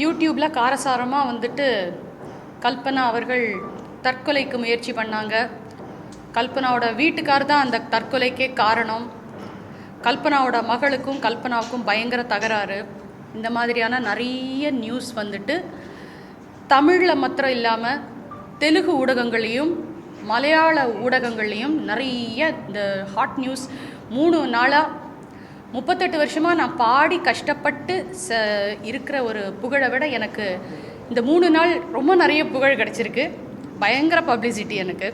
யூடியூப்பில் காரசாரமாக வந்துட்டு கல்பனா அவர்கள் தற்கொலைக்கு முயற்சி பண்ணாங்க. கல்பனாவோட வீட்டுக்கார் தான் அந்த தற்கொலைக்கே காரணம். கல்பனாவோட மகளுக்கும் கல்பனாவுக்கும் பயங்கர தகராறு. இந்த மாதிரியான நிறைய நியூஸ் வந்துட்டு தமிழில் மாத்திரம் இல்லாமல் தெலுங்கு ஊடகங்களையும் மலையாள ஊடகங்கள்லேயும் நிறைய இந்த ஹாட் நியூஸ் மூணு நாளாக முப்பத்தெட்டு வருஷமாக நான் பாடி கஷ்டப்பட்டு ச இருக்கிற ஒரு புகழை விட எனக்கு இந்த மூணு நாள் ரொம்ப நிறைய புகழ் கிடச்சிருக்கு. பயங்கர பப்ளிசிட்டி எனக்கு.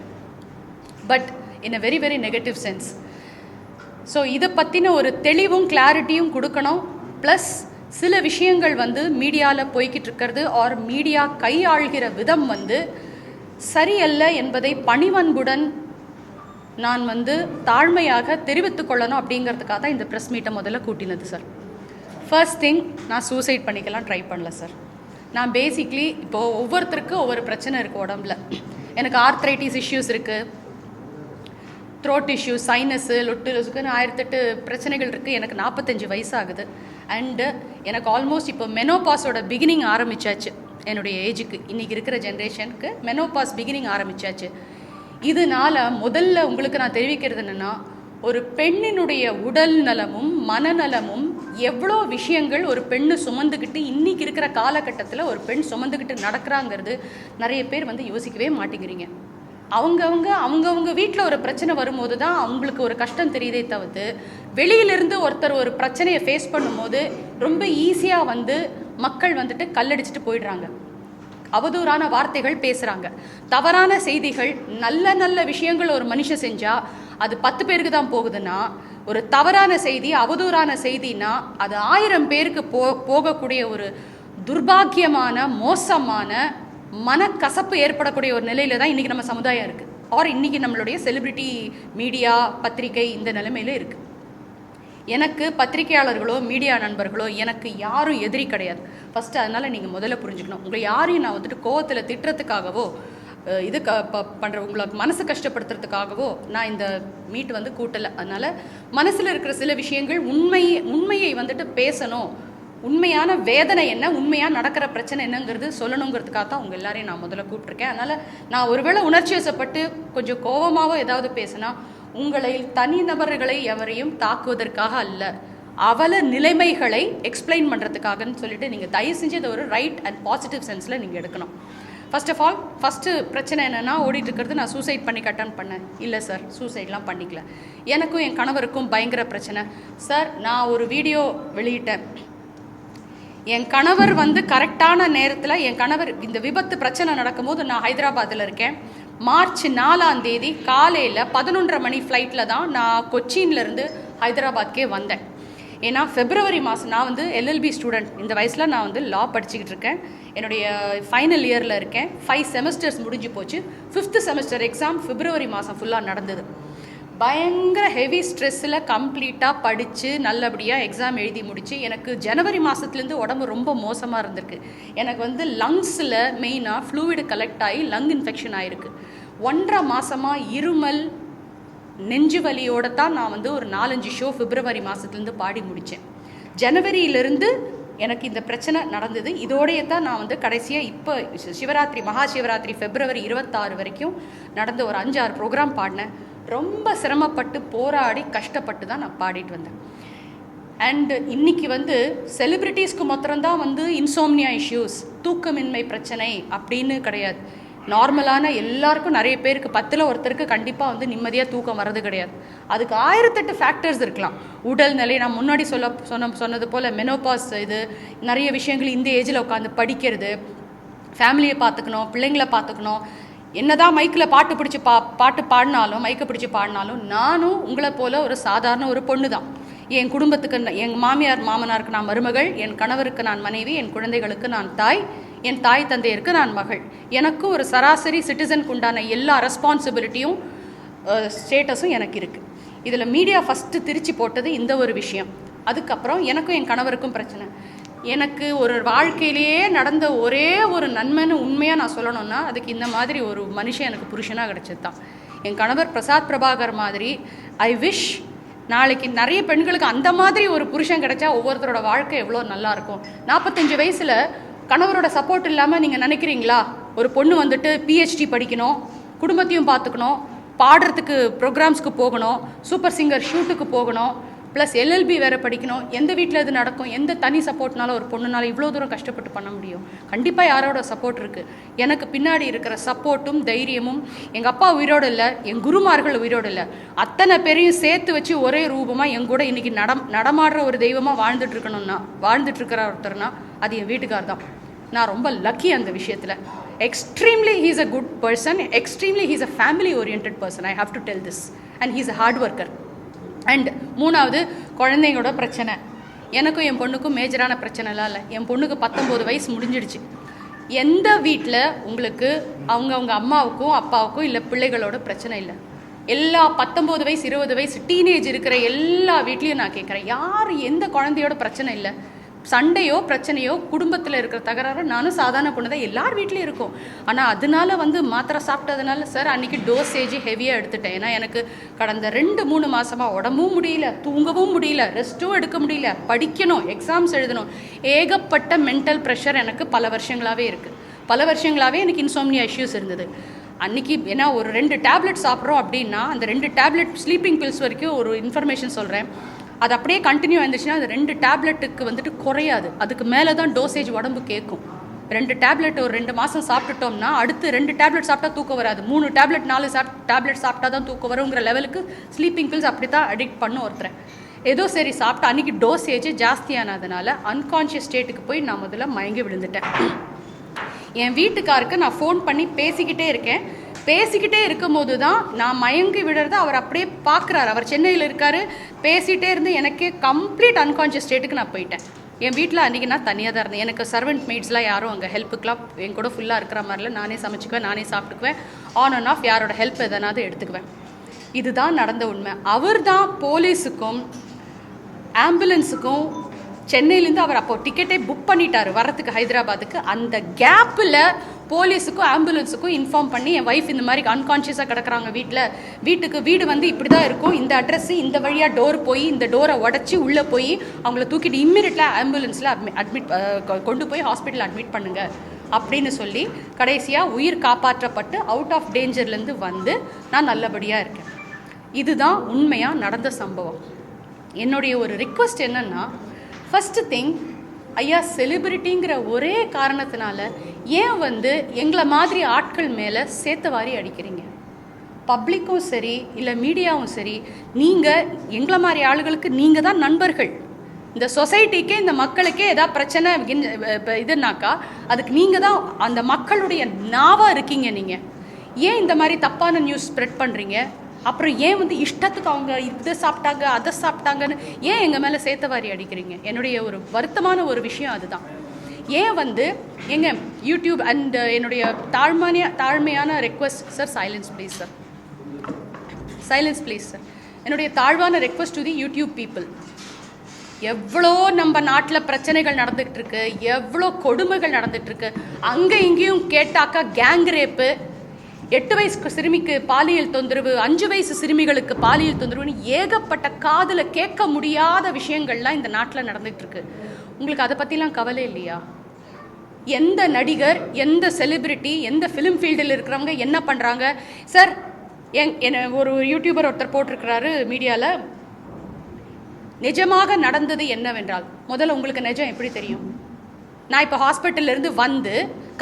But in a very very negative sense so இதை பற்றின ஒரு தெளிவும் கிளாரிட்டியும் கொடுக்கணும். ப்ளஸ் சில விஷயங்கள் வந்து மீடியாவில் போய்கிட்டு இருக்கிறது. ஆர் மீடியா கையாள்கிற விதம் வந்து சரியல்ல என்பதை பணிவன்புடன் நான் வந்து தாழ்மையாக தெரிவித்துக் கொள்ளணும் அப்படிங்கிறதுக்காக தான் இந்த ப்ரெஸ் மீட்டை முதல்ல கூட்டினது சார் ஃபர்ஸ்ட் திங் நான் சூசைட் பண்ணிக்கலாம் ட்ரை பண்ணல சார் நான் பேசிக்லி இப்போது ஒவ்வொருத்தருக்கும் ஒவ்வொரு பிரச்சனை இருக்குது உடம்புல. எனக்கு ஆர்த்ரைட்டிஸ் இஷ்யூஸ் இருக்குது த்ரோட் இஷ்யூ சைனஸு லொட்டுலுக்குன்னு ஆயிரத்தெட்டு பிரச்சனைகள் இருக்குது எனக்கு நாற்பத்தஞ்சு வயசாகுது. அண்டு எனக்கு ஆல்மோஸ்ட் இப்போ மெனோபாஸோட பிகினிங் ஆரம்பித்தாச்சு என்னுடைய ஏஜுக்கு இன்றைக்கி இருக்கிற ஜென்ரேஷனுக்கு மெனோபாஸ் பிகினிங் ஆரம்பிச்சாச்சு. இதனால முதல்ல உங்களுக்கு நான் தெரிவிக்கிறது என்னென்னா ஒரு பெண்ணினுடைய உடல் நலமும் மனநலமும் எவ்வளோ விஷயங்கள் ஒரு பெண்ணு சுமந்துக்கிட்டு இன்றைக்கி இருக்கிற காலகட்டத்தில் ஒரு பெண் சுமந்துக்கிட்டு நடக்கிறாங்கிறது நிறைய பேர் வந்து யோசிக்கவே மாட்டேங்கிறீங்க. அவங்கவுங்க அவங்கவுங்க வீட்டில் ஒரு பிரச்சனை வரும்போது தான் அவங்களுக்கு ஒரு கஷ்டம் தெரியுதே தவிர்த்து வெளியிலிருந்து ஒருத்தர் ஒரு பிரச்சனையை ஃபேஸ் பண்ணும்போது ரொம்ப ஈஸியாக வந்து மக்கள் வந்துட்டு கல்லடிச்சிட்டு போயிடுறாங்க. அவதூறான வார்த்தைகள் பேசுகிறாங்க தவறான செய்திகள் நல்ல நல்ல விஷயங்கள் ஒரு மனுஷன் செஞ்சால் அது பத்து பேருக்கு தான் போகுதுன்னா ஒரு தவறான செய்தி அவதூறான செய்தினா அது ஆயிரம் பேருக்கு போ போகக்கூடிய ஒரு துர்பாக்கியமான மோசமான மனக்கசப்பு ஏற்படக்கூடிய ஒரு நிலையில தான் இன்றைக்கி நம்ம சமுதாயம் இருக்குது ஆர் இன்றைக்கி நம்மளுடைய செலிபிரிட்டி மீடியா பத்திரிகை இந்த நிலைமையில இருக்குது எனக்கு பத்திரிகையாளர்களோ மீடியா நண்பர்களோ எனக்கு யாரும் எதிரி கிடையாது. ஃபஸ்ட்டு அதனால் நீங்கள் முதல்ல புரிஞ்சுக்கணும். உங்களை யாரையும் நான் வந்துட்டு கோவத்தில் திட்டுறதுக்காகவோ இது க ப பண்ணுற உங்களை மனசு கஷ்டப்படுத்துறதுக்காகவோ நான் இந்த மீட் வந்து கூட்டலை. அதனால் மனசில் இருக்கிற சில விஷயங்கள் உண்மை உண்மையை வந்துட்டு பேசணும். உண்மையான வேதனை என்ன உண்மையாக நடக்கிற பிரச்சனை என்னங்கிறது சொல்லணுங்கிறதுக்காக தான் உங்கள் எல்லாரையும் நான் முதல்ல கூப்பிட்ருக்கேன் அதனால் நான் ஒருவேளை உணர்ச்சி வசப்பட்டு கொஞ்சம் கோபமாகவோ ஏதாவது பேசினா உங்களை தனிநபர்களை எவரையும் தாக்குவதற்காக அல்ல. அவல நிலைமைகளை எக்ஸ்பிளைன் பண்ணுறதுக்காகன்னு சொல்லிட்டு நீங்கள் தயவு செஞ்சு இதை ஒரு ரைட் அண்ட் பாசிட்டிவ் சென்ஸில் நீங்கள் எடுக்கணும். ஃபர்ஸ்ட் ஆஃப் ஆல் ஃபஸ்ட்டு பிரச்சனை என்னென்னா ஓடிட்டு இருக்கிறது நான் சூசைட் பண்ணி கட்டன் பண்ணேன். இல்லை சார் சூசைட்லாம் பண்ணிக்கல. எனக்கும் என் கணவருக்கும் பயங்கர பிரச்சனை. சார் நான் ஒரு வீடியோ வெளியிட்டேன். என் கணவர் வந்து கரெக்டான நேரத்தில் என் கணவர் இந்த விபத்து பிரச்சனை நடக்கும்போது நான் ஹைதராபாத்தில் இருக்கேன். மார்ச் நாலாம் தேதி காலையில் பதினொன்றரை மணி ஃப்ளைட்டில் தான் நான் கொச்சின்லேருந்து ஹைதராபாத்கே வந்தேன். ஏன்னா ஃபெப்ரவரி மாதம் நான் வந்து எல்எல்பி ஸ்டூடெண்ட் இந்த வயசில் நான் வந்து லா படிச்சுக்கிட்டு இருக்கேன். என்னுடைய ஃபைனல் இயரில் இருக்கேன். ஃபைவ் செமஸ்டர்ஸ் முடிஞ்சு போச்சு. ஃபிஃப்த்து செமஸ்டர் எக்ஸாம் பிப்ரவரி மாதம் ஃபுல்லாக நடந்தது. பயங்கர ஹெவி ஸ்ட்ரெஸ்ஸில் கம்ப்ளீட்டாக படித்து நல்லபடியாக எக்ஸாம் எழுதி முடித்து எனக்கு ஜனவரி மாதத்துலேருந்து உடம்பு ரொம்ப மோசமாக இருந்திருக்கு. எனக்கு வந்து லங்ஸில் மெயினாக ஃப்ளூயிடு கலெக்ட் ஆகி லங் இன்ஃபெக்ஷன் ஆகிருக்கு ஒன்றரை மாதமாக இருமல் நெஞ்சு வலியோடு தான் நான் வந்து ஒரு நாலஞ்சு ஷோ பிப்ரவரி மாதத்துலேருந்து பாடி முடித்தேன் ஜனவரியிலிருந்து எனக்கு இந்த பிரச்சனை நடந்தது. இதோடைய தான் நான் வந்து கடைசியாக இப்போ சிவராத்திரி மகா சிவராத்திரி பிப்ரவரி இருபத்தாறு வரைக்கும் நடந்த ஒரு அஞ்சாறு ப்ரோக்ராம் பாடினேன். ரொம்ப சிரமப்பட்டு போராடி கஷ்டப்பட்டு தான் நான் பாடிட்டு வந்தேன். அண்டு இன்னைக்கு வந்து செலிப்ரிட்டிஸ்க்கு மாத்திரம்தான் வந்து இன்சோம்னியா இஷ்யூஸ் தூக்கமின்மை பிரச்சனை அப்படின்னு கிடையாது. நார்மலான எல்லாருக்கும் நிறைய பேருக்கு பத்தில் ஒருத்தருக்கு கண்டிப்பாக வந்து நிம்மதியாக தூக்கம் வர்றது கிடையாது. அதுக்கு ஆயிரத்தெட்டு ஃபேக்டர்ஸ் இருக்கலாம். உடல் நிலை நான் முன்னாடி சொல்ல சொன்ன சொன்னது போல் மெனோபாஸ் இது நிறைய விஷயங்கள் இந்த ஏஜில் உட்காந்து படிக்கிறது ஃபேமிலியை பார்த்துக்கணும் பிள்ளைங்களை பார்த்துக்கணும் என்னதான் மைக்கில் பாட்டு பிடிச்சி பா பாட்டு பாடினாலும் மைக்கை பிடிச்சி பாடினாலும் நானும் உங்களை போல ஒரு சாதாரண ஒரு பொண்ணு தான் என் குடும்பத்துக்கு எங்கள் என் மாமியார் மாமனாருக்கு நான் மருமகள் என் கணவருக்கு நான் மனைவி என் குழந்தைகளுக்கு நான் தாய் என் தாய் தந்தையருக்கு நான் மகள். எனக்கு ஒரு சராசரி சிட்டிசனுக்கு உண்டான எல்லா ரெஸ்பான்சிபிலிட்டியும் ஸ்டேட்டஸும் எனக்கு இருக்குது இதில் மீடியா ஃபஸ்ட்டு திருச்சி போட்டது இந்த ஒரு விஷயம். அதுக்கப்புறம் எனக்கும் என் கணவருக்கும் பிரச்சனை. எனக்கு ஒரு வாழ்க்கையிலேயே நடந்த ஒரே ஒரு நன்மைன்னு உண்மையாக நான் சொல்லணும்னா அதுக்கு இந்த மாதிரி ஒரு மனுஷன் எனக்கு புருஷனாக கிடச்சது தான் என் கணவர் பிரசாத் பிரபாகர் மாதிரி ஐ விஷ் நாளைக்கு நிறைய பெண்களுக்கு அந்த மாதிரி ஒரு புருஷன் கிடைச்சா ஒவ்வொருத்தரோட வாழ்க்கை எவ்வளோ நல்லாயிருக்கும் நாற்பத்தஞ்சு வயசில் கணவரோட சப்போர்ட் இல்லாமல் நீங்கள் நினைக்கிறீங்களா? ஒரு பொண்ணு வந்துட்டு பிஹெச்டி படிக்கணும் குடும்பத்தையும் பார்த்துக்கணும் பாடுறதுக்கு ப்ரோக்ராம்ஸ்க்கு போகணும் சூப்பர் சிங்கர் ஷூட்டுக்கு போகணும் ப்ளஸ் எல்எல்பி வேறு படிக்கணும். எந்த வீட்டில் இது நடக்கும்? எந்த தனி சப்போர்ட்னால ஒரு பொண்ணுனால இவ்வளோ தூரம் கஷ்டப்பட்டு பண்ண முடியும்? கண்டிப்பாக யாரோட சப்போர்ட் இருக்குது எனக்கு பின்னாடி இருக்கிற சப்போர்ட்டும் தைரியமும் எங்கள் அப்பா உயிரோடு இல்லை என் குருமார்கள் உயிரோடு இல்லை. அத்தனை பேரையும் சேர்த்து வச்சு ஒரே ரூபமாக என் கூட இன்றைக்கி நடம் நடமாடுற ஒரு தெய்வமாக வாழ்ந்துட்டுருக்கணும்னா இருக்கணும்னா ஒருத்தர்னா அது என் வீட்டுக்கார் தான். நான் ரொம்ப லக்கி அந்த விஷயத்தில். Extremely he's a good person extremely he's a family orient person I have to tell this and he's a hard worker and மூணாவது குழந்தைங்களோட பிரச்சனை. எனக்கும் என் பொண்ணுக்கும் மேஜரான பிரச்சனைலாம் இல்லை. என் பொண்ணுக்கு பத்தொம்போது வயசு முடிஞ்சிடுச்சு. எந்த வீட்டில் உங்களுக்கு அவங்கவுங்க அம்மாவுக்கும் அப்பாவுக்கும் இல்லை பிள்ளைகளோட பிரச்சனை இல்லை. எல்லா பத்தொம்போது வயசு இருபது வயசு டீனேஜ் இருக்கிற எல்லா வீட்லேயும் நான் கேட்குறேன் யார் எந்த குழந்தையோட பிரச்சனை இல்லை? சண்டையோ பிரச்சனையோ குடும்பத்தில் இருக்கிற தகராறு நானும் சாதாரண பொண்ணு தான் எல்லார் வீட்லேயும் இருக்கும். ஆனால் அதனால வந்து மாத்திரை சாப்பிட்டதுனால சார் அன்றைக்கி டோசேஜ் ஹெவியாக எடுத்துட்டேன். ஏன்னா எனக்கு கடந்த ரெண்டு மூணு மாதமாக உடம்பும் முடியல தூங்கவும் முடியல ரெஸ்ட்டும் எடுக்க முடியல. படிக்கணும் எக்ஸாம்ஸ் எழுதணும். ஏகப்பட்ட மென்டல் ப்ரெஷர் எனக்கு பல வருஷங்களாகவே இருக்குது பல வருஷங்களாகவே எனக்கு இன்சோம்னியா இஷ்யூஸ் இருந்தது. அன்றைக்கி ஏன்னா ஒரு ரெண்டு டேப்லெட் சாப்பிட்றோம் அப்படின்னா அந்த ரெண்டு டேப்லெட் ஸ்லீப்பிங் பில்ஸ் வரைக்கும் ஒரு இன்ஃபர்மேஷன் சொல்கிறேன் அது அப்படியே கண்டினியூ ஆயிருந்துச்சுன்னா அது ரெண்டு டேப்லெட்டுக்கு வந்துட்டு குறையாது. அதுக்கு மேலே தான் டோசேஜ் உடம்பு கேட்கும் ரெண்டு டேப்லெட் ஒரு ரெண்டு மாதம் சாப்பிட்டுட்டோம்னா அடுத்து ரெண்டு டேப்லெட் சாப்பிட்டா தூக்கம் வராது. மூணு டேப்லெட் நாலு சாப் டேப்லெட் சாப்பிட்டா தான் தூக்கம் வருங்கிற லெவலுக்கு ஸ்லீப்பிங் பில்ஸ் அப்படி தான் அடிக்ட் பண்ணும் ஒருத்தரை. ஏதோ சரி சாப்பிட்டா அன்றைக்கி டோசேஜ் ஜாஸ்தியானதுனால அன்கான்ஷியஸ் ஸ்டேட்டுக்கு போய் நான் முதல்ல மயங்கி விழுந்துட்டேன். என் வீட்டுக்காருக்கு நான் ஃபோன் பண்ணி பேசிக்கிட்டே இருக்கேன். பேசிக்கிட்டே இருக்கும்போது தான் நான் மயங்கி விடுறத அவர் அப்படியே பார்க்குறாரு. அவர் சென்னையில் இருக்கார். பேசிகிட்டே இருந்து எனக்கே கம்ப்ளீட் அன்கான்ஷியஸ் ஸ்டேட்டுக்கு நான் போயிட்டேன். என் வீட்டில் அன்றைக்கி நான் தனியாக தான் இருந்தேன். எனக்கு சர்வெண்ட் மெய்ட்ஸ்லாம் யாரும் அங்கே ஹெல்ப்புக்கெலாம் என் கூட ஃபுல்லாக இருக்கிற மாதிரில நானே சமைச்சிக்குவேன் நானே சாப்பிட்டுக்குவேன். ஆன் அண்ட் ஆஃப் யாரோட ஹெல்ப் எதனாவது எடுத்துக்குவேன். இதுதான் நடந்த உண்மை. அவர் தான் போலீஸுக்கும் ஆம்புலன்ஸுக்கும் சென்னையிலேருந்து அவர் அப்போ டிக்கெட்டே புக் பண்ணிட்டார். வரத்துக்கு ஹைதராபாத்துக்கு. அந்த கேப்பில் போலீஸுக்கும் ஆம்புலன்ஸுக்கும் இன்ஃபார்ம் பண்ணி என் ஒய்ஃப் இந்த மாதிரி அன்கான்ஷியஸாக கிடக்குறாங்க வீட்டில் வீட்டுக்கு வீடு வந்து இப்படி தான் இருக்கும். இந்த அட்ரஸ் இந்த வழியாக டோர் போய் இந்த டோரை உடச்சி உள்ளே போய் அவங்கள தூக்கிட்டு இம்மிடியட்லாம் ஆம்புலன்ஸில் அட்மி அட்மிட் கொண்டு போய் ஹாஸ்பிட்டல் அட்மிட் பண்ணுங்கள் அப்படின்னு சொல்லி கடைசியாக உயிர் காப்பாற்றப்பட்டு அவுட் ஆஃப் டேஞ்சர்லேருந்து வந்து நான் நல்லபடியாக இருக்கேன். இதுதான் உண்மையாக நடந்த சம்பவம். என்னுடைய ஒரு ரிக்வஸ்ட் என்னென்னா ஃபஸ்ட்டு திங் ஐயா செலிபிரிட்டிங்கிற ஒரே காரணத்தினால ஏன் வந்து எங்களை மாதிரி ஆட்கள் மேலே சேர்த்த வாரி அடிக்கிறீங்க? பப்ளிக்கும் சரி இல்லை மீடியாவும் சரி நீங்கள் எங்களை மாதிரி ஆளுகளுக்கு நீங்கள் தான் நண்பர்கள். இந்த சொசைட்டிக்கே இந்த மக்களுக்கே ஏதாவது பிரச்சனை இதுனாக்கா அதுக்கு நீங்கள் தான் அந்த மக்களுடைய நாவாக இருக்கீங்க நீங்கள் ஏன் இந்த மாதிரி தப்பான நியூஸ் ஸ்ப்ரெட் பண்ணுறீங்க அப்புறம் ஏன் வந்து இஷ்டத்துக்கு அவங்க இதை சாப்பிட்டாங்க அதை சாப்பிட்டாங்கன்னு ஏன் எங்கள் மேலே சேத்தவாரி அடிக்கிறீங்க? என்னுடைய ஒரு வருத்தமான ஒரு விஷயம் அதுதான். ஏன் வந்து எங்க யூடியூப் அண்ட் என்னுடைய தாழ்மையான தாழ்மையான request sir silence please sir silence please sir என்னுடைய தாழ்வான request to the YouTube people எவ்வளோ நம்ம நாட்டில் பிரச்சனைகள் நடந்துகிட்டு இருக்கு எவ்வளோ கொடுமைகள் நடந்துகிட்ருக்கு இருக்கு. அங்கே இங்கேயும் கேட்டாக்கா கேங் ரேப்பு எட்டு வயசு சிறுமிக்கு பாலியல் தொந்தரவு அஞ்சு வயசு சிறுமிகளுக்கு பாலியல் தொந்தரவுன்னு ஏகப்பட்ட காதில் கேட்க முடியாத விஷயங்கள்லாம் இந்த நாட்டில் நடந்துகிட்ருக்கு. உங்களுக்கு அதை பற்றிலாம் கவலை இல்லையா? எந்த நடிகர் எந்த செலிபிரிட்டி எந்த ஃபிலிம் ஃபீல்டில் இருக்கிறவங்க என்ன பண்ணுறாங்க சார் எங் என்ன ஒரு யூடியூபர் ஒருத்தர் போட்டிருக்கிறாரு மீடியாவில் நிஜமாக நடந்தது என்னவென்றால் முதல்ல உங்களுக்கு நிஜம் எப்படி தெரியும்? நான் இப்போ ஹாஸ்பிட்டல்லேருந்து வந்து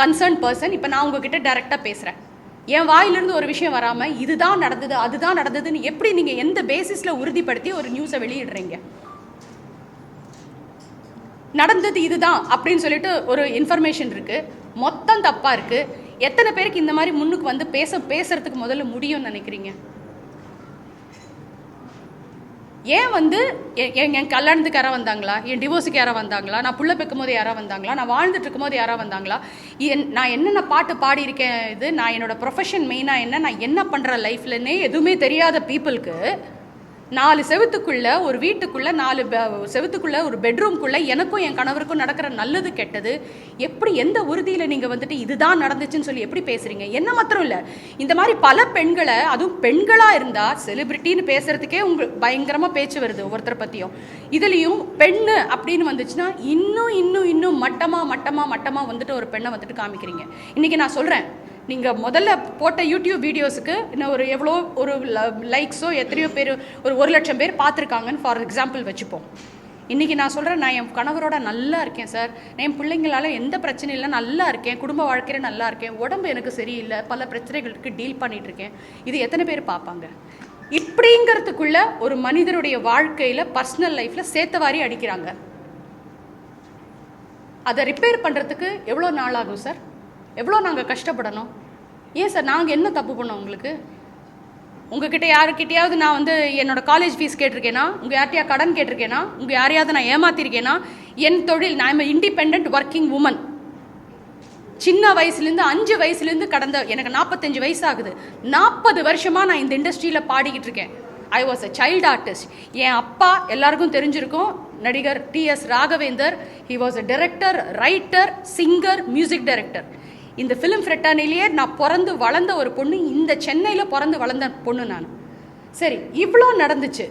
கன்சர்ன் பர்சன் இப்போ நான் உங்ககிட்ட டைரெக்டாக பேசுகிறேன் என் வாயிலிருந்து ஒரு விஷயம் வராமல் இதுதான் நடந்தது அதுதான் நடந்ததுன்னு எப்படி நீங்கள் எந்த பேசிஸில் உறுதிப்படுத்தி ஒரு நியூஸை வெளியிடுறீங்க? நடந்தது இதுதான் அப்படின்னு சொல்லிட்டு ஒரு இன்ஃபர்மேஷன் இருக்குது மொத்தம் தப்பாக இருக்குது எத்தனை பேருக்கு இந்த மாதிரி முன்னுக்கு வந்து பேச பேசுறதுக்கு முதல்ல முடியும்னு நினைக்கிறீங்க? ஏன் வந்து எ- என் கல்யாணத்துக்கு யாராவது வந்தாங்களா? என் டிவோர்ஸுக்கு யாராவது வந்தாங்களா? நான் புள்ள பெக்கும் போது யாராவது வந்தாங்களா? நான் வாழ்ந்துட்டு இருக்கும்போது யாராவது வந்தாங்களா? என்- நான் என்னென்ன பாட்டு பாடியிருக்கேன் இது? நான் என்னோட ப்ரொஃபஷன் மெயினாக என்ன? நான் என்ன பண்ணுற லைஃப்லன்னே எதுவுமே தெரியாத பீப்புளுக்கு நாலு செவத்துக்குள்ள ஒரு வீட்டுக்குள்ள நாலு செவத்துக்குள்ள ஒரு பெட்ரூம்குள்ள எனக்கும் என் கணவருக்கும் நடக்கிற நல்லது கெட்டது. எப்படி எந்த உறுதியில் நீங்கள் வந்துட்டு இதுதான் நடந்துச்சுன்னு சொல்லி எப்படி பேசுறீங்க? என்ன மாத்திரம் இல்லை. இந்த மாதிரி பல பெண்களை அதுவும் பெண்களாக இருந்தால் செலிபிரிட்டின்னு பேசுறதுக்கே உங்களுக்கு பயங்கரமாக பேச்சு வருது ஒவ்வொருத்தரை பற்றியும் இதுலேயும் பெண்ணு அப்படின்னு வந்துச்சுன்னா இன்னும் இன்னும் இன்னும் மட்டமாக மட்டமாக மட்டமாக வந்துட்டு ஒரு பெண்ணை வந்துட்டு காமிக்கிறீங்க. இன்னைக்கு நான் சொல்கிறேன் நீங்கள் முதல்ல போட்ட யூடியூப் வீடியோஸுக்கு இன்னும் ஒரு எவ்வளோ ஒரு லைக்ஸோ எத்தனையோ பேர் ஒரு ஒரு லட்சம் பேர் பார்த்துருக்காங்கன்னு ஃபார் எக்ஸாம்பிள் வச்சுப்போம். இன்றைக்கி நான் சொல்கிறேன் நான் என் கணவரோட நல்லா இருக்கேன் சார் என் பிள்ளைங்களால எந்த பிரச்சனையும் இல்லை நல்லா இருக்கேன். குடும்ப வாழ்க்கையில் நல்லா இருக்கேன். உடம்பு எனக்கு சரியில்லை. பல பிரச்சனைகளுக்கு டீல் பண்ணிகிட்டு இருக்கேன். இது எத்தனை பேர் பார்ப்பாங்க? இப்படிங்கிறதுக்குள்ள ஒரு மனிதருடைய வாழ்க்கையில் பர்சனல் லைஃப்பில் சேர்த்தவாரி அடிக்கிறாங்க. அதை ரிப்பேர் பண்ணுறதுக்கு எவ்வளோ நாள் ஆகும் சார் எவ்வளோ நாங்கள் கஷ்டப்படணும்? ஏன் சார் நாங்கள் என்ன தப்பு பண்ணோம் உங்களுக்கு? உங்ககிட்ட யாருக்கிட்டையாவது நான் வந்து என்னோட காலேஜ் ஃபீஸ் கேட்டிருக்கேனா? உங்கள் யார்ட்டையா கடன் கேட்டிருக்கேனா? உங்கள் யாரையாவது நான் ஏமாத்திருக்கேனா? என் தொழில் நான் இண்டிபெண்ட் ஒர்க்கிங் உமன் சின்ன வயசுலேருந்து அஞ்சு வயசுலேருந்து கடந்த எனக்கு நாற்பத்தஞ்சு வயசு ஆகுது. நாற்பது வருஷமாக நான் இந்த இண்டஸ்ட்ரியில் பாடிக்கிட்டு இருக்கேன். I was a child artist என் அப்பா எல்லாருக்கும் தெரிஞ்சிருக்கும். நடிகர் T S Raghavendar he was a director writer singer music director இந்த ஃபிலிம் ஃப்ரெட்டானிலேயே நான் பிறந்து வளர்ந்த ஒரு பொண்ணு இந்த சென்னையில் பிறந்து வளர்ந்த பொண்ணு நான். சரி இவ்வளோ நடந்துச்சு.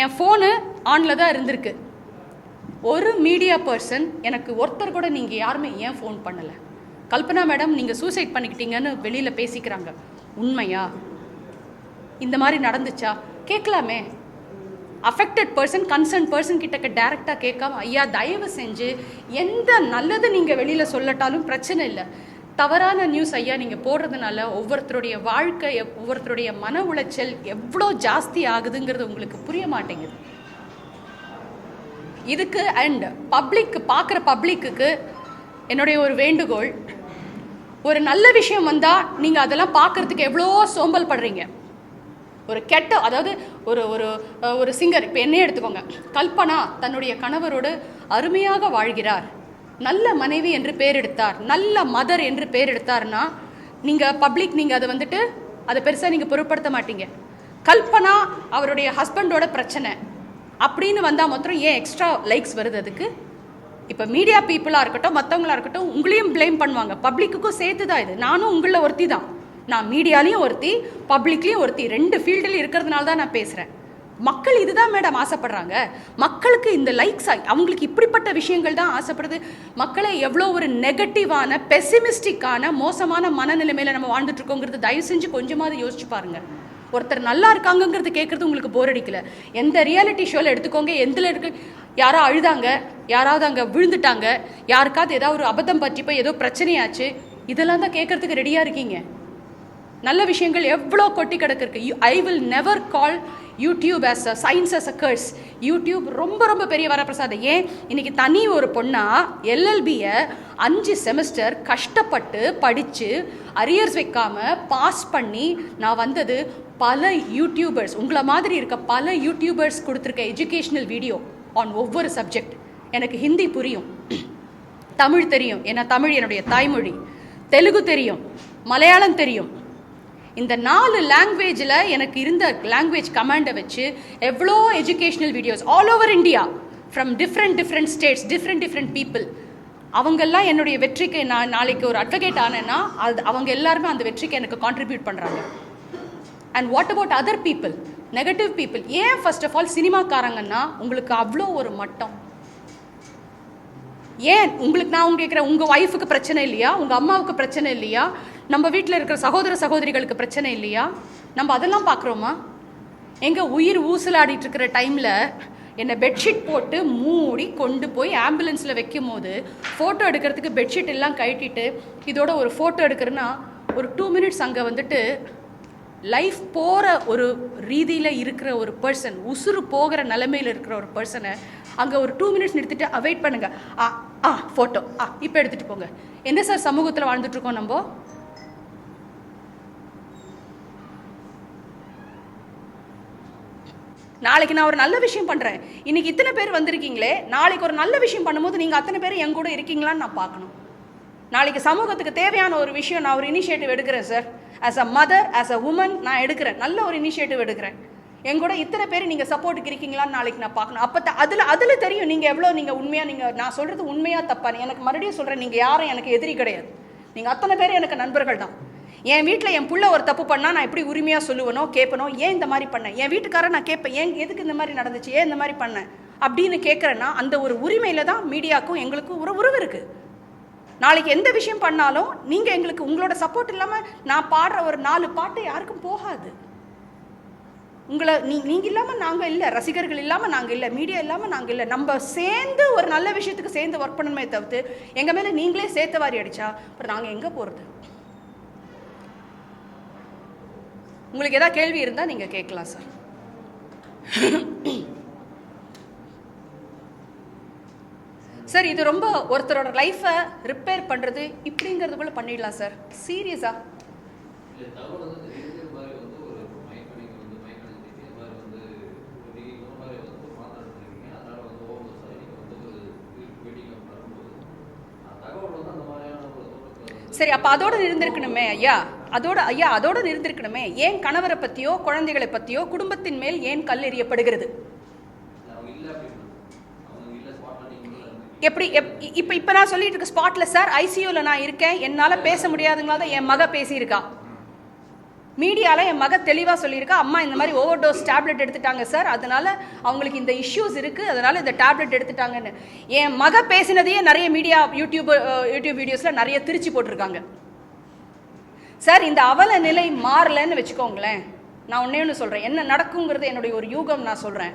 என் ஃபோனு ஆனில் தான் இருந்திருக்கு. ஒரு மீடியா பர்சன் எனக்கு ஒருத்தர் கூட நீங்கள் யாருமே ஏன் ஃபோன் பண்ணலை? கல்பனா மேடம் நீங்கள் சூசைட் பண்ணிக்கிட்டீங்கன்னு வெளியில் பேசிக்கிறாங்க. உண்மையா? இந்த மாதிரி நடந்துச்சா? கேட்கலாமே அஃபெக்டட் பர்சன் கன்சர்ன் பர்சன் கிட்ட டேரெக்டாக கேட்காம ஐயா தயவு செஞ்சு எந்த நல்லது நீங்கள் வெளியில் சொல்லட்டாலும் பிரச்சனை இல்லை. தவறான நியூஸ் ஐயா நீங்கள் போடுறதுனால ஒவ்வொருத்தருடைய வாழ்க்கை ஒவ்வொருத்தருடைய மன உளைச்சல் எவ்வளோ ஜாஸ்தி ஆகுதுங்கிறது உங்களுக்கு புரிய மாட்டேங்குது. இதுக்கு அண்ட் பப்ளிக் பார்க்குற பப்ளிக்குக்கு என்னுடைய ஒரு வேண்டுகோள் ஒரு நல்ல விஷயம் வந்தால் நீங்கள் அதெல்லாம் பார்க்கறதுக்கு எவ்வளோ சோம்பல் படுறீங்க. ஒரு கெட்ட அதாவது ஒரு ஒரு ஒரு சிங்கர் இப்போ என்னையே எடுத்துக்கோங்க. கல்பனா தன்னுடைய கணவரோடு அருமையாக வாழ்கிறார். நல்ல மனைவி என்று பேர் எடுத்தார். நல்ல மதர் என்று பேர் எடுத்தார்னா நீங்கள் பப்ளிக் நீங்கள் அதை வந்துட்டு அதை பெருசாக நீங்கள் பொருட்படுத்த மாட்டீங்க. கல்பனா அவருடைய ஹஸ்பண்டோட பிரச்சனை. அப்படின்னு வந்தால் மாத்திரம் ஏன் எக்ஸ்ட்ரா லைக்ஸ் வருது அதுக்கு? இப்போ மீடியா பீப்புளாக இருக்கட்டும் மற்றவங்களா இருக்கட்டும் உங்களையும் ப்ளேம் பண்ணுவாங்க. பப்ளிக்குக்கும் சேர்த்து தான் இது? நானும் உங்களில் ஒருத்தி தான் நான் மீடியாலையும் ஒருத்தி பப்ளிக்லேயும் ஒருத்தி. ரெண்டு ஃபீல்டுலையும் இருக்கிறதுனால தான் நான் பேசுகிறேன் மக்கள் இதுதான் மேடம் ஆசைப்படுறாங்க. மக்களுக்கு இந்த லைக்ஸ் அவங்களுக்கு இப்படிப்பட்ட விஷயங்கள் தான் ஆசைப்படுது. மக்களை எவ்வளோ ஒரு நெகட்டிவான பெசிமிஸ்டிக்கான மோசமான மனநிலைமையில் நம்ம வாழ்ந்துட்டு இருக்கோங்கிறது தயவு செஞ்சு கொஞ்சமாவது யோசிச்சு பாருங்க. ஒருத்தர் நல்லா இருக்காங்கங்கிறது கேட்குறது உங்களுக்கு போர் அடிக்கல. எந்த ரியாலிட்டி ஷோவில் எடுத்துக்கோங்க எந்தில் இருக்கு யாரோ அழுதாங்க யாராவது அங்கே விழுந்துட்டாங்க யாருக்காவது ஏதாவது ஒரு அபத்தம் பற்றி போய் ஏதோ பிரச்சனையாச்சு இதெல்லாம் தான் கேட்கறதுக்கு ரெடியாக இருக்கீங்க. நல்ல விஷயங்கள் எவ்வளோ கொட்டி கிடக்கு I will never call YouTube as a science as a curse YouTube ரொம்ப ரொம்ப பெரிய வரப்பிரசாதம். ஏன்? இன்னைக்கு தனி ஒரு பொண்ணாக எல்எல்பியை அஞ்சு செமஸ்டர் கஷ்டப்பட்டு படித்து அரியர்ஸ் வைக்காமல் பாஸ் பண்ணி நான் வந்தது பல யூடியூபர்ஸ் உங்களை மாதிரி இருக்க பல யூடியூபர்ஸ் கொடுத்துருக்க எஜுகேஷ்னல் வீடியோ ஆன் ஒவ்வொரு சப்ஜெக்ட் எனக்கு ஹிந்தி புரியும். தமிழ் தெரியும். ஏன்னா தமிழ் என்னுடைய தாய்மொழி. தெலுங்கு தெரியும். மலையாளம் தெரியும். இந்த நாலு லாங்குவேஜில் எனக்கு இருந்த லாங்குவேஜ் கமாண்டை வச்சு எவ்வளோ educational videos all over India from different different states different different people அவங்கெல்லாம் என்னுடைய வெற்றிக்கு நான் நாளைக்கு ஒரு அட்வொகேட் ஆனேன்னா அது அவங்க எல்லாருமே அந்த வெற்றிக்கு எனக்கு கான்ட்ரிபியூட் பண்ணுறாங்க and what about other people negative people ஏன் ஃபர்ஸ்ட் ஆஃப் ஆல் சினிமாக்காரங்கன்னா உங்களுக்கு அவ்வளோ ஒரு மட்டம். ஏன்? உங்களுக்கு நான் உங்க கேட்குறேன் உங்கள் ஒய்ஃபுக்கு பிரச்சனை இல்லையா? உங்கள் அம்மாவுக்கு பிரச்சனை இல்லையா? நம்ம வீட்டில் இருக்கிற சகோதர சகோதரிகளுக்கு பிரச்சனை இல்லையா? நம்ம அதெல்லாம் பார்க்குறோமா? எங்கள் உயிர் ஊசலாடிட்டு இருக்கிற டைமில் என்னை பெட்ஷீட் போட்டு மூடி கொண்டு போய் ஆம்புலன்ஸில் வைக்கும் போது ஃபோட்டோ எடுக்கிறதுக்கு பெட்ஷீட் எல்லாம் கழட்டிட்டு இதோட ஒரு ஃபோட்டோ எடுக்கிறேன்னா ஒரு டூ மினிட்ஸ் அங்கே வந்துட்டு லைஃப் போகிற ஒரு ரீதியில் இருக்கிற ஒரு பர்சன் உசுறு போகிற நிலமையில் இருக்கிற ஒரு பர்சனை அங்கே ஒரு டூ மினிட்ஸ் நிறுத்திட்டு வெயிட் பண்ணுங்கள் ஆ ஃபோட்டோ ஆ இப்போ எடுத்துகிட்டு போங்க. என்ன சார் சமூகத்தில் வாழ்ந்துட்டு இருக்கோம் நம்ம? நாளைக்கு நான் ஒரு நல்ல விஷயம் பண்ணுறேன் இன்னைக்கு இத்தனை பேர் வந்திருக்கீங்களே நாளைக்கு ஒரு நல்ல விஷயம் பண்ணும்போது நீங்கள் அத்தனை பேர் என் கூட இருக்கீங்களான்னு நான் பார்க்கணும். நாளைக்கு சமூகத்துக்கு தேவையான ஒரு விஷயம் நான் ஒரு இனிஷியேட்டிவ் எடுக்கிறேன் sir as a mother as a woman நான் எடுக்கிறேன். நல்ல ஒரு இனிஷியேட்டிவ் எடுக்கிறேன். என் கூட இத்தனை பேர் நீங்கள் சப்போர்ட்டுக்கு இருக்கீங்களான்னு நாளைக்கு நான் பார்க்கணும். அப்போ அதில் அதில் தெரியும் நீங்கள் எவ்வளோ நீங்கள் உண்மையாக நீங்கள் நான் சொல்கிறது உண்மையாக தப்பான்னு. எனக்கு மறுபடியும் சொல்கிறேன் நீங்கள் யாரும் எனக்கு எதிரி கிடையாது. நீங்கள் அத்தனை பேர் எனக்கு நண்பர்கள் தான். என் வீட்டில் என் புள்ள ஒரு தப்பு பண்ணால் நான் எப்படி உரிமையாக சொல்லுவனோ கேட்பனோ ஏன் இந்த மாதிரி பண்ணேன்? என் வீட்டுக்காரன் நான் கேட்பேன் ஏன் எதுக்கு இந்த மாதிரி நடந்துச்சு ஏன் இந்த மாதிரி பண்ணேன்? அப்படின்னு கேட்குறேன்னா அந்த ஒரு உரிமையில் தான் மீடியாவுக்கும் எங்களுக்கும் ஒரு உறவு இருக்குது நாளைக்கு எந்த விஷயம் பண்ணாலும் நீங்கள் எங்களுக்கு உங்களோட சப்போர்ட் இல்லாமல் நான் பாடுற ஒரு நாலு பாட்டு யாருக்கும் போகாது. உங்களை நீ நீங்கள் இல்லாமல் நாங்கள் இல்லை ரசிகர்கள் இல்லாமல் நாங்கள் இல்லை மீடியா இல்லாமல் நாங்கள் இல்லை. நம்ம சேர்ந்து ஒரு நல்ல விஷயத்துக்கு சேர்ந்து ஒர்க் பண்ணணுமே தவிர்த்து எங்கள் மேலே நீங்களே சேர்த்த வாரி அடிச்சா அப்புறம் நாங்கள் எங்கே போகிறது உங்களுக்கு ஏதாவது கேள்வி இருந்தால் நீங்கள் கேட்கலாம் சார் சார் இது ரொம்ப ஒருத்தரோட லைஃப்பை ரிப்பேர் பண்ணுறது இப்படிங்கிறதுக்குள்ளே பண்ணிடலாம் சார் சீரியஸாக இல்ல தகவல் வந்து தெரிஞ்ச மாதிரி வந்து ஒரு மயக்கணிக்கு வந்து மயக்கணிச்சிட்டு இது மாதிரி வந்து ஒரு நீங்க இந்த மாதிரி வந்து மாத்திருக்கீங்க அதனால வந்து ஓவர் சார் நீங்க வந்து ஒரு மீட்டிங் பண்ணும்போது அந்த தகவல் வந்து அந்த மாதிரியான ஒரு தோற்றத்தில் சரி அப்போ அதோட இருந்திருக்கணுமே ஐயா. அதோட ஐயா அதோட இருந்திருக்கணுமே. ஏன் கணவரை பற்றியோ குழந்தைகளை பற்றியோ குடும்பத்தின் மேல் ஏன் கல் எறியப்படுகிறது? எப்படி எப் இப்போ இப்போ நான் சொல்லிட்டு இருக்க ஸ்பாட்ல சார் ஐசியூவில் நான் இருக்கேன். என்னால் பேச முடியாதுங்களா தான் என் மக பேசியிருக்கா. மீடியாவில் என் மக தெளிவாக சொல்லியிருக்கா அம்மா இந்த மாதிரி ஓவர் டோஸ் டேப்லெட் எடுத்துட்டாங்க சார் அதனால அவங்களுக்கு இந்த இஷ்யூஸ் இருக்குது அதனால இந்த டேப்லெட் எடுத்துட்டாங்கன்னு. என் மக பேசினதையே நிறைய மீடியா யூடியூப் யூடியூப் வீடியோஸில் நிறைய திருச்சி போட்டிருக்காங்க. சார் இந்த அவல நிலை மாறலன்னு வச்சுக்கோங்களேன். நான் ஒன்றே ஒன்று சொல்கிறேன் என்ன நடக்குங்கிறது என்னுடைய ஒரு யூகம் நான் சொல்கிறேன்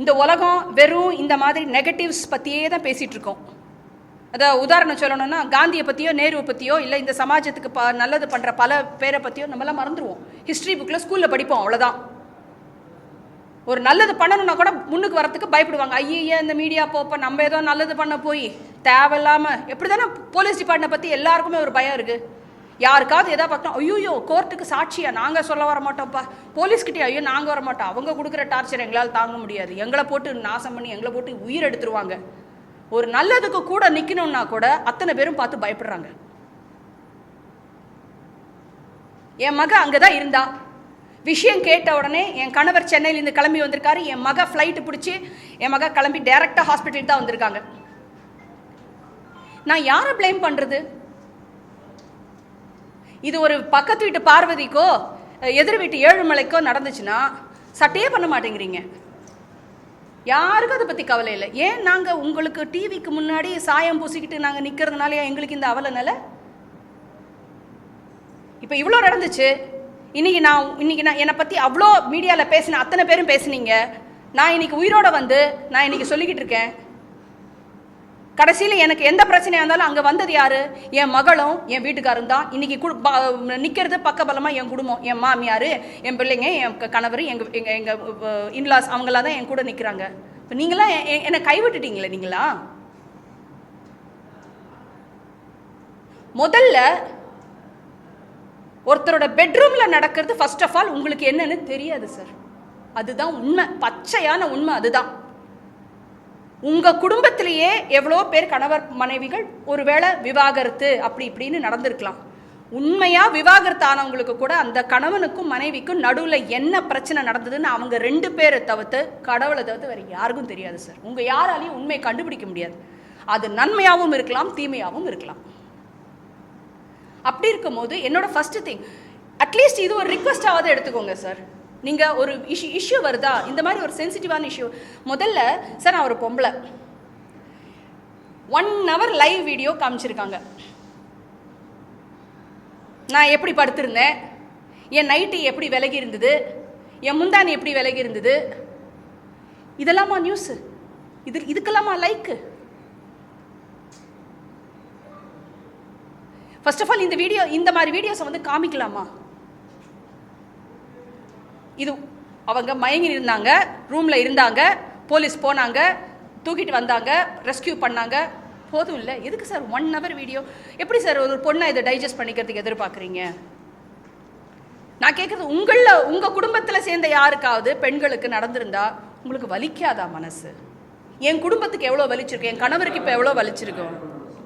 இந்த உலகம் வெறும் இந்த மாதிரி நெகட்டிவ்ஸ் பற்றியே தான் பேசிகிட்டு இருக்கோம். அதாவது உதாரணம் சொல்லணும்னா காந்தியை பற்றியோ நேருவை பற்றியோ இல்லை இந்த சமாஜத்துக்கு ப நல்லது பண்ணுற பல பேரை பற்றியோ நம்மளாம் மறந்துடுவோம் ஹிஸ்ட்ரி புக்கில் ஸ்கூலில் படிப்போம் அவ்வளோதான் ஒரு நல்லது பண்ணணும்னா கூட முன்னுக்கு வரத்துக்கு பயப்படுவாங்க. ஐயே இந்த மீடியா போப்போ நம்ம ஏதோ நல்லது பண்ண போய் தேவையில்லாமல் எப்படி தானே போலீஸ் டிபார்ட்மெண்ட் பற்றி எல்லாருக்குமே ஒரு பயம் இருக்குது யாருக்காவது எதாவது பார்த்தோம் ஐயோ கோர்ட்டுக்கு சாட்சியா நாங்கள் சொல்ல வர மாட்டோம்ப்பா. போலீஸ்கிட்டே ஐயோ நாங்கள் வர மாட்டோம். அவங்க கொடுக்குற டார்ச்சர் எங்களால் தாங்க முடியாது. எங்களை போட்டு நாசம் பண்ணி எங்களை போட்டு உயிர் எடுத்துருவாங்க. ஒரு நல்லதுக்கு கூட நிற்கணும்னா கூட அத்தனை பேரும் பார்த்து பயப்படுறாங்க. என் மக அங்கே தான் இருந்தா. விஷயம் கேட்ட உடனே என் கணவர் சென்னையிலேருந்து கிளம்பி வந்திருக்காரு. என் மக ஃப்ளைட்டு பிடிச்சி என் மக கிளம்பி டைரெக்டாக ஹாஸ்பிட்டல் தான் வந்திருக்காங்க. நான் யாரை பிளேம் பண்ணுறது இது ஒரு பக்கத்து வீட்டு பார்வதிக்கோ எதிர் வீட்டு ஏழுமலைக்கோ நடந்துச்சுன்னா சட்டையே பண்ண மாட்டேங்கிறீங்க. யாருக்கும் அதை பற்றி கவலை இல்லை. ஏன் நாங்கள் உங்களுக்கு டிவிக்கு முன்னாடி சாயம் பூசிக்கிட்டு நாங்கள் நிற்கிறதுனாலயா எங்களுக்கு இந்த அவலை நிலை? இப்போ இவ்வளோ நடந்துச்சு. இன்னைக்கு நான் இன்னைக்கு நான் என்னை பற்றி அவ்வளோ மீடியாவில் பேசின அத்தனை பேரும் பேசுனீங்க. நான் இன்னைக்கு உயிரோட வந்து நான் இன்னைக்கு சொல்லிக்கிட்டு இருக்கேன். கடைசியில் எனக்கு எந்த பிரச்சனையாக இருந்தாலும் அங்கே வந்தது யாரு? என் மகளும் என் வீட்டுக்காரும் தான். இன்னைக்கு கு நிற்கிறது பக்கபலமாக என் குடும்பம் என் மாமியார் என் பிள்ளைங்க என் கணவர் எங்கள் எங்கள் எங்கள் இன்லாஸ் அவங்களாம் தான் என் கூட நிற்கிறாங்க இப்போ நீங்களாம் என்னை கைவிட்டுட்டீங்களே நீங்களா? முதல்ல ஒருத்தரோட பெட்ரூமில் நடக்கிறது ஃபர்ஸ்ட் ஆஃப் ஆல் உங்களுக்கு என்னன்னு தெரியாது சார் அதுதான் உண்மை. பச்சையான உண்மை அதுதான். உங்கள் குடும்பத்திலேயே எவ்வளோ பேர் கணவர் மனைவிகள் ஒருவேளை விவாகரத்து அப்படி இப்படின்னு நடந்திருக்கலாம். உண்மையாக விவாகரத்து ஆனவங்களுக்கு கூட அந்த கணவனுக்கும் மனைவிக்கும் நடுவில் என்ன பிரச்சனை நடந்ததுன்னு அவங்க ரெண்டு பேரை தவிர்த்து கடவுளை தவிர்த்து வேறு யாருக்கும் தெரியாது சார் உங்கள் யாராலையும் உண்மையை கண்டுபிடிக்க முடியாது. அது நன்மையாகவும் இருக்கலாம் தீமையாகவும் இருக்கலாம். அப்படி இருக்கும்போது என்னோட ஃபஸ்ட்டு திங் அட்லீஸ்ட் இது ஒரு ரிக்வஸ்டாவது எடுத்துக்கோங்க சார் நீங்கள் ஒரு இஷ்யூ இஷ்யூ வருதா? இந்த மாதிரி ஒரு சென்சிட்டிவான இஷ்யூ முதல்ல சார் நான் ஒரு பொம்பளை. ஒன் ஹவர் லைவ் வீடியோ காமிச்சிருக்காங்க. நான் எப்படி படுத்திருந்தேன்? என் நைட்டு எப்படி விலகி இருந்தது என் முந்தானி எப்படி விலகி இருந்தது இதெல்லாமா நியூஸு இது இதுக்கெல்லாமா லைக்கு ஃபர்ஸ்ட் ஆஃப் ஆல் இந்த வீடியோ இந்த மாதிரி வீடியோஸை வந்து காமிக்கலாமா? இது அவங்க மயங்கி இருந்தாங்க ரூமில் இருந்தாங்க போலீஸ் போனாங்க தூக்கிட்டு வந்தாங்க ரெஸ்கியூ பண்ணாங்க. போதும் இல்லை. எதுக்கு சார் ஒன் ஹவர் வீடியோ எப்படி சார் ஒரு பொண்ணை இதை டைஜஸ்ட் பண்ணிக்கிறதுக்கு எதிர்பார்க்குறீங்க? நான் கேட்குறது உங்களில் உங்கள் குடும்பத்தில் சேர்ந்த யாருக்காவது பெண்களுக்கு நடந்திருந்தா உங்களுக்கு வலிக்காதா மனசு? என் குடும்பத்துக்கு எவ்வளோ வலிச்சிருக்கு என் கணவருக்கு இப்போ எவ்வளோ வலிச்சிருக்கும்?